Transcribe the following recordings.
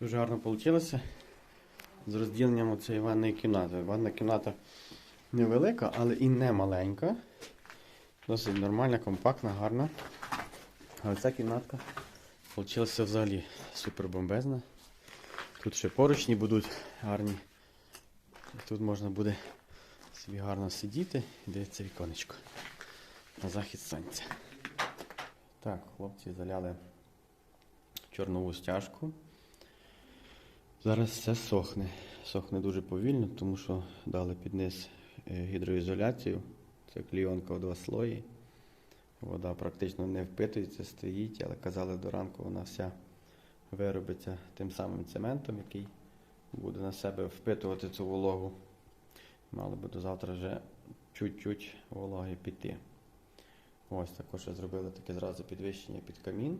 Дуже гарно вийшло з розділенням цієї ванної кімнати. Ванна кімната невелика, але і не маленька. Досить нормальна, компактна, гарна. Але ця кімнатка вийшла взагалі супер бомбезна. Тут ще поручні будуть гарні. Тут можна буде собі гарно сидіти і дивитися віконечко на захід сонця. Так, хлопці заляли чорнову стяжку. Зараз все сохне. Сохне дуже повільно, тому що дали під низ е, гідроізоляцію. Це клійонка у два слої. Вода практично не впитується, стоїть, але казали до ранку вона вся виробиться тим самим цементом, який буде на себе впитувати цю вологу. Мали би до завтра вже чуть-чуть вологи піти. Ось також зробили таке зразу підвищення під камін,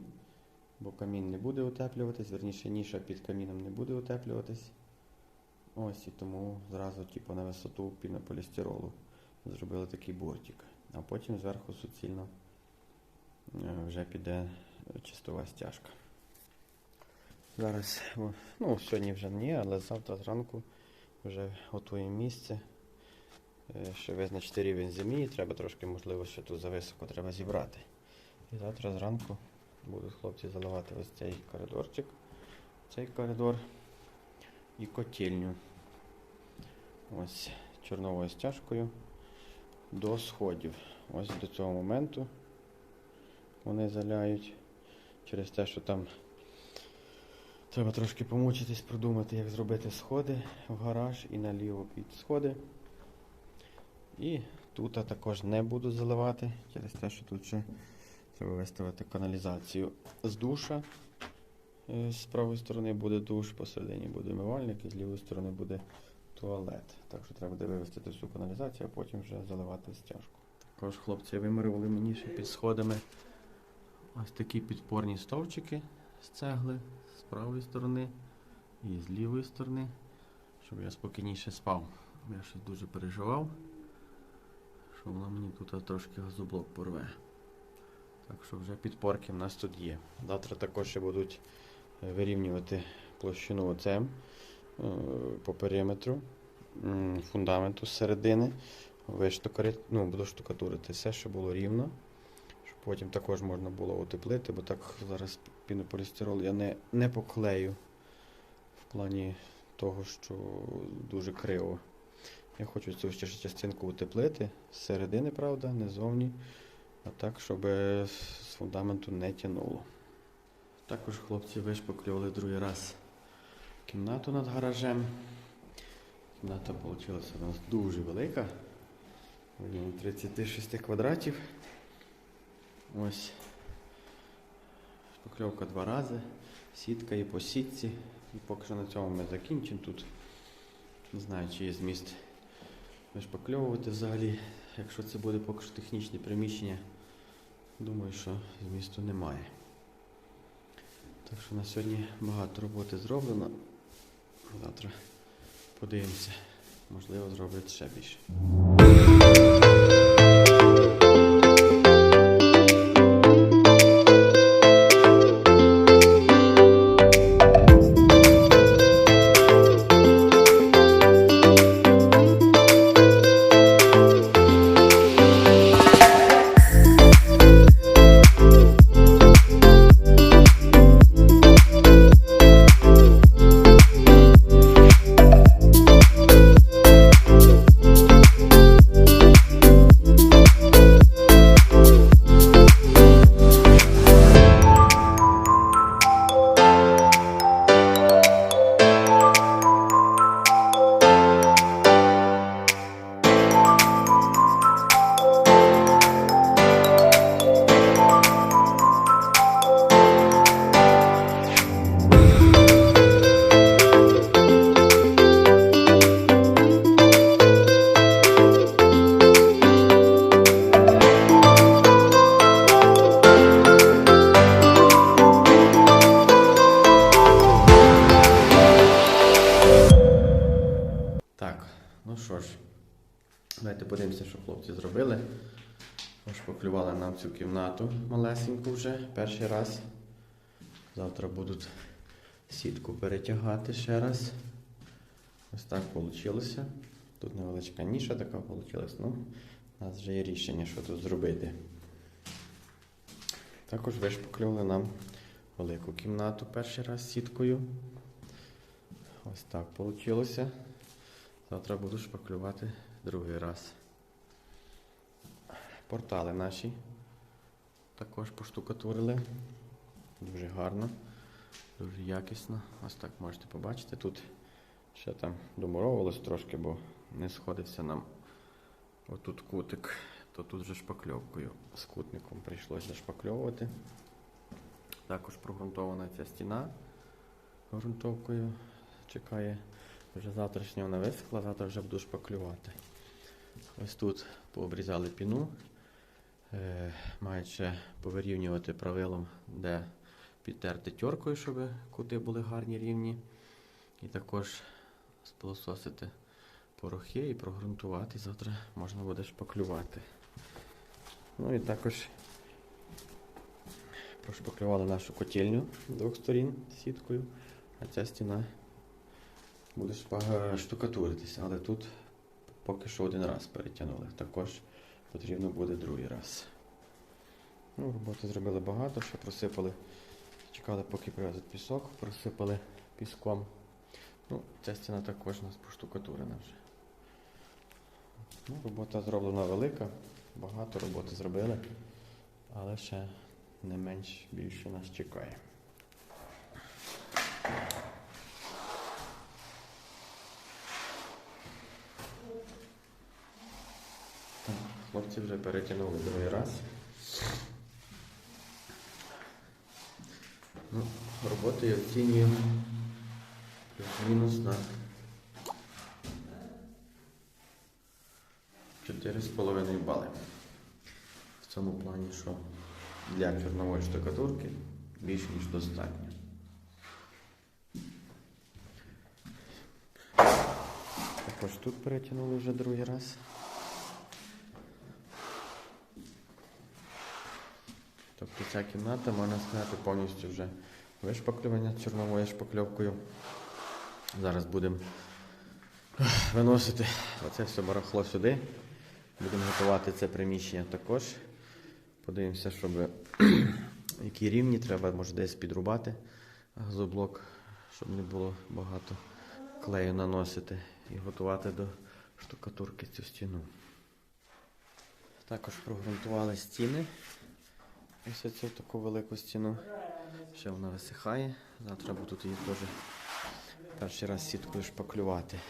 бо камін не буде утеплюватись, верніше ніша під каміном не буде утеплюватись. Ось і тому зразу типу, на висоту пінополістиролу зробили такий бортик. А потім зверху суцільно е, вже піде чистова стяжка. Зараз, ну сьогодні вже ні, але завтра зранку вже готуємо місце. Е, Ще визначити рівень землі, треба трошки, можливо, ще тут зависоко треба зібрати. І завтра зранку будуть хлопці заливати ось цей коридорчик, цей коридор і котельню. Ось чорновою стяжкою до сходів. Ось до цього моменту вони заляють через те, що там треба трошки помучитись, продумати, як зробити сходи в гараж і наліво під сходи. І тут також не буду заливати через те, що тут ще треба виставити каналізацію з душа. Е, З правої сторони буде душ, посередині буде умивальник, і з лівої сторони буде туалет. Так що треба буде вивести всю каналізацію, а потім вже заливати стяжку. Також хлопці вимарували мені ще під сходами ось такі підпорні стовчики з цегли з правої сторони і з лівої сторони, щоб я спокійніше спав. Я щось дуже переживав, що воно мені тут трошки газоблок порве. Так що вже підпорки в нас тут є. Завтра також ще будуть е, вирівнювати площину оцем е, по периметру фундаменту з середини. Ну, буду штукатурити все, що було рівно. Щоб потім також можна було утеплити, бо так зараз пінополістирол я не, не поклею в плані того, що дуже криво. Я хочу цю ще частинку утеплити з середини, правда, не зовні. А так, щоб з фундаменту не тянуло. Також хлопці вишпаклювали другий раз кімнату над гаражем. Кімната вийшла у нас дуже велика. 36 квадратів. Ось. Шпакльовка два рази. Сітка і по сітці. І поки що на цьому ми закінчимо. Тут не знаю, чи є зміст вишпакльовувати взагалі. Якщо це буде поки що технічне приміщення, думаю, що змісту немає. Так що на сьогодні багато роботи зроблено. Завтра подивимося. Можливо, зроблять ще більше. Цю малесеньку вже перший раз. Завтра будуть сітку перетягати ще раз. Ось так вийшло. Тут невеличка ніша така вийшла. Ну, у нас вже є рішення, що тут зробити. Також вишпаклювали нам велику кімнату перший раз сіткою. Ось так вийшло. Завтра буду шпаклювати другий раз. Портали наші також поштукатурили. Дуже гарно, дуже якісно. Ось так можете побачити. Тут ще там домуровувалось трошки, бо не сходився нам отут кутик, то тут вже шпакльовкою з кутником прийшлося шпакльовувати. Також прогрунтована ця стіна грунтовкою чекає. Вже завтрашня вона висохла, завтра вже буду шпаклювати. Ось тут пообрізали піну. Е, мають ще повирівнювати правилом, де підтерти тьоркою, щоб кути були гарні рівні. І також спилососити порохи і прогрунтувати. Завтра можна буде шпаклювати. Ну і також прошпаклювали нашу котельню з двох сторін сіткою, а ця стіна буде штукатуритися, але тут поки що один раз перетягнули. Також потрібно буде другий раз. Ну, роботи зробили багато, ще просипали, чекали, поки привезуть пісок, просипали піском. Ну, ця стіна також у нас поштукатурена вже. Ну, робота зроблена велика, багато роботи зробили, але ще не менш більше нас чекає. Так, хлопці вже перетягнули другий раз. Ну, роботу я оцінюю плюс-мінус на 4,5 бали. В цьому плані, що для чорнової штукатурки більш ніж достатньо. Також тут перетягнули вже другий раз. Ця кімната, можна сказати, повністю вже вишпаклювання чорновою шпакльовкою. Зараз будемо виносити оце все барахло сюди. Будемо готувати це приміщення також. Подивимося, щоб які рівні треба, може десь підрубати газоблок, щоб не було багато клею наносити і готувати до штукатурки цю стіну. Також прогрунтували стіни. Ось цю таку велику стіну. Ще вона висихає. Завтра буду її теж перший раз сіткою шпаклювати.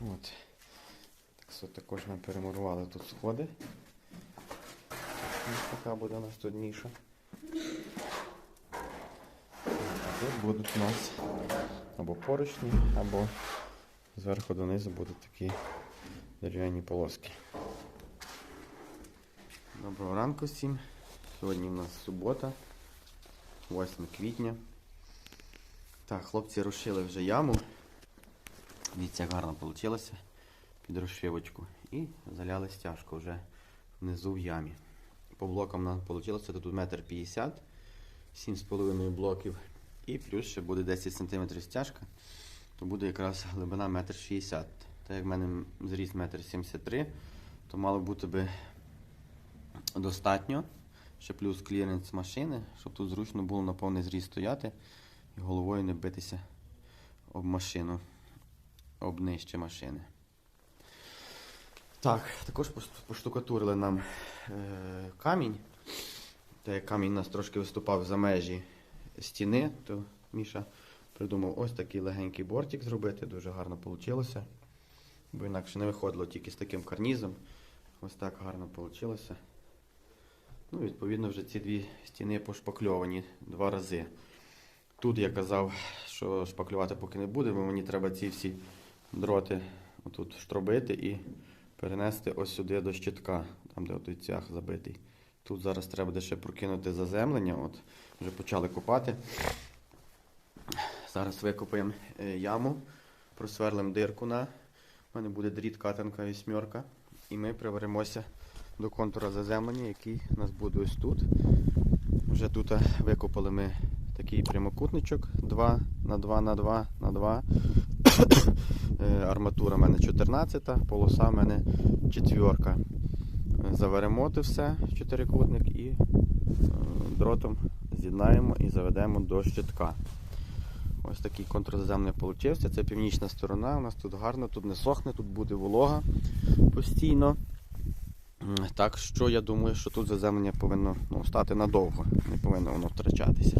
От. Так що також ми перемурували тут сходи. Ось така буде у нас тут ніша. Тут будуть у нас або поручні, або зверху донизу будуть такі дерев'яні полоски. Доброго ранку всім. Сьогодні у нас субота, 8 квітня. Так, хлопці розшили вже яму. Дивіться, як гарно вийшло під розшивочку. І заляли стяжку вже внизу в ямі. По блокам нам вийшло тут метр 50, 7,5 блоків. І плюс ще буде 10 см стяжка, то буде якраз глибина метр 60 Так як в мене зріс метр 73 то мало бути би достатньо. Ще плюс кліренс машини, щоб тут зручно було на повний зріст стояти і головою не битися об машину, об нижче машини. Так, також поштукатурили нам е, камінь. Та як камінь у нас трошки виступав за межі стіни, то Міша придумав ось такий легенький бортик зробити, дуже гарно вийшло. Бо інакше не виходило тільки з таким карнізом. Ось так гарно вийшло. Ну, відповідно, вже ці дві стіни пошпакльовані два рази. Тут я казав, що шпаклювати поки не буде, бо мені треба ці всі дроти отут штробити і перенести ось сюди до щитка, там де той цях забитий. Тут зараз треба буде ще прокинути заземлення. От, вже почали копати. Зараз викопаємо е, яму, просверлимо дирку на. У мене буде дріт катанка вісьмерка. І ми приберемося до контура заземлення, який нас буде ось тут. Вже тут викопали ми такий прямокутничок 2 на 2 на 2 на 2. Е, Арматура в мене 14, полоса в мене четверка. Е, Заваримо це все чотирикутник і е, дротом з'єднаємо і заведемо до щитка. Ось такий контрзаземний получився. Це північна сторона. У нас тут гарно, тут не сохне, тут буде волога постійно. Так що я думаю, що тут заземлення повинно ну, стати надовго, не повинно воно втрачатися.